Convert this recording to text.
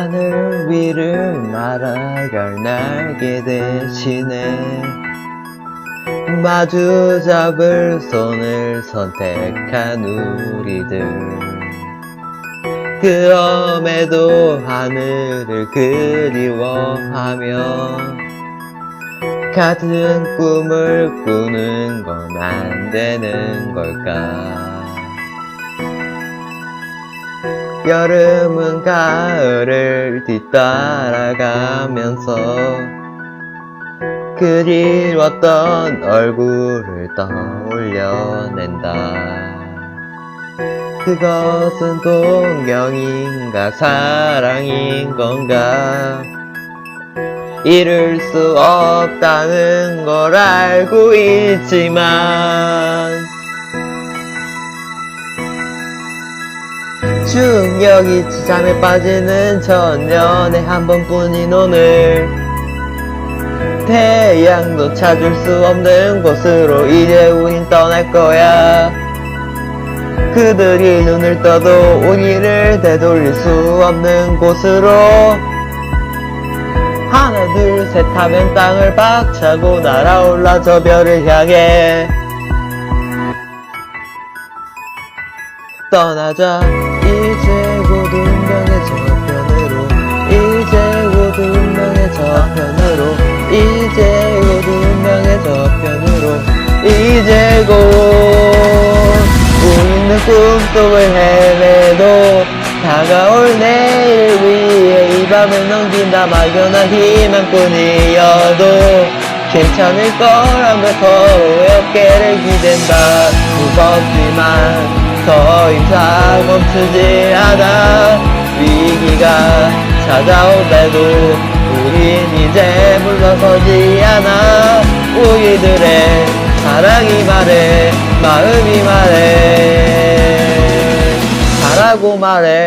하늘 위를 날아갈 날개 대신에 마주 잡을 손을 선택한 우리들. 그럼에도 하늘을 그리워하며 같은 꿈을 꾸는 건 안 되는 걸까 여름은 가을을 뒤따라가면서 그리웠던 얼굴을 떠올려낸다. 그것은 동경인가 사랑인 건가? 이룰 수 없다는 걸 알고 있지만 중력이 지잠에 빠지는 전년에 한 번뿐인 오늘. 태양도 찾을 수 없는 곳으로 이제 우린 떠날 거야. 그들이 눈을 떠도 우리를 되돌릴 수 없는 곳으로. 하나 둘 셋 하면 땅을 박차고 날아올라 저 별을 향해. 떠나자 꿈속을 헤매도 다가올 내일 위해 이 밤을 넘긴다. 막연한 희망뿐이어도 괜찮을 거라며 서로의 어깨를 기댄다. 무겁지만 더 이상 멈추지 않아. 위기가 찾아오대도 우린 이제 물러서지 않아. 우리들의 사랑이 말해 마음이 말해 ကိုမာရဲ